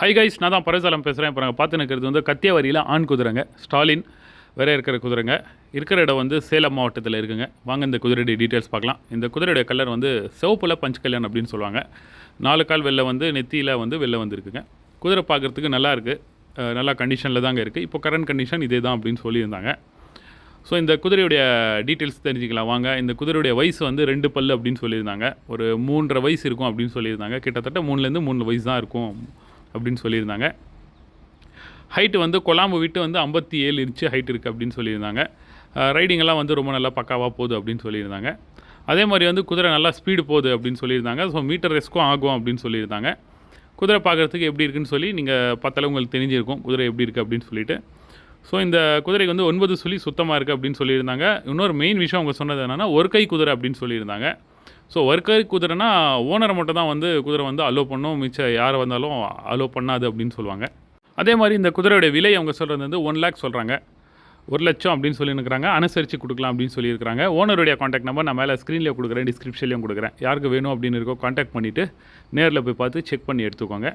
Hi guys நான் தான் பரசாலம் பேசுகிறேன் இப்போ நாங்கள் பார்த்து நிற்கிறது வந்து கத்தியவாரியில் ஆண் குதிரைங்க. ஸ்டாலின் வேற இருக்கிற குதிரைங்க. இருக்கிற இடம் வந்து சேலம் மாவட்டத்தில் இருக்குங்க. வாங்க இந்த குதிரையுடைய டீட்டெயில்ஸ் பார்க்கலாம். இந்த குதிரையுடைய கலர் வந்து சிவப்பில் பஞ்சு கல்யாணம் அப்படின்னு சொல்லுவாங்க. நாலு கால் வெளில வந்து நெத்தியில் வந்து வெளில வந்துருக்குங்க. குதிரை பார்க்குறதுக்கு நல்லா இருக்குது நல்லா கண்டிஷனில் தாங்க இருக்குது இப்போ கரண்ட் கண்டிஷன் இதே தான் அப்படின்னு சொல்லியிருந்தாங்க. ஸோ இந்த குதிரையுடைய டீட்டெயில்ஸ் தெரிஞ்சுக்கலாம். வாங்க இந்த குதிரையுடைய வயசு வந்து ரெண்டு பல்லு அப்படின்னு சொல்லியிருந்தாங்க. ஒரு மூன்றரை வயசு இருக்கும் அப்படின்னு சொல்லியிருந்தாங்க. கிட்டத்தட்ட மூணுலேருந்து மூணு வயசு தான் இருக்கும். அப்படின்னு சொல்லியிருந்தாங்க. ஹைட்டு வந்து கொலாம்பு விட்டு வந்து ஐம்பத்தி ஏழு இன்ச்சு ஹைட் இருக்குது அப்படின்னு சொல்லியிருந்தாங்க. ரைடிங்கெல்லாம் வந்து ரொம்ப நல்லா பக்காவாக போகுது அப்படின்னு சொல்லியிருந்தாங்க. அதே மாதிரி வந்து குதிரை நல்லா ஸ்பீடு போகுது அப்படின்னு சொல்லியிருந்தாங்க. ஸோ மீட்டர் ரெஸ்க்கும் ஆகும் அப்படின்னு சொல்லியிருந்தாங்க. குதிரை பார்க்குறதுக்கு எப்படி இருக்குன்னு சொல்லி நீங்கள் பார்த்தாலே உங்களுக்கு தெரிஞ்சிருக்கும் குதிரை எப்படி இருக்குது அப்படின்னு சொல்லிட்டு. ஸோ இந்த குதிரைக்கு வந்து ஒன்பது சொல்லி சுத்தமாக இருக்குது அப்படின்னு சொல்லியிருந்தாங்க. இன்னொரு மெயின் விஷயம் அவங்க சொன்னது என்னென்னா ஒரு கை குதிரை அப்படின்னு சொல்லியிருந்தாங்க. ஸோ ஒர்க்கர் குதிரைனா ஓனரை மட்டும் தான் வந்து குதிரை வந்து அலோவ் பண்ணும். மிச்சம் யார் வந்தாலும் அலோவ் பண்ணாது அப்படின்னு சொல்லுவாங்க. அதே மாதிரி இந்த குதிரையோட விலை அவங்க சொல்கிறது வந்து ஒன் லேக் சொல்கிறாங்க ஒரு லட்சம் அப்படின்னு சொல்லியிருக்கிறாங்க அனுசரித்து கொடுக்கலாம் அப்படின்னு சொல்லியிருக்கிறாங்க ஓனருடைய காண்டாக்ட் நம்பர் நான் மேலே ஸ்க்ரீனில் கொடுக்குறேன் டிஸ்கிரிப்ஷன்லேயும் கொடுக்குறேன். யாருக்கு வேணும் அப்படின்னு இருக்கோ காண்டாக்ட் பண்ணிவிட்டு நேரில் போய் பார்த்து செக் பண்ணி எடுத்துக்கோங்க.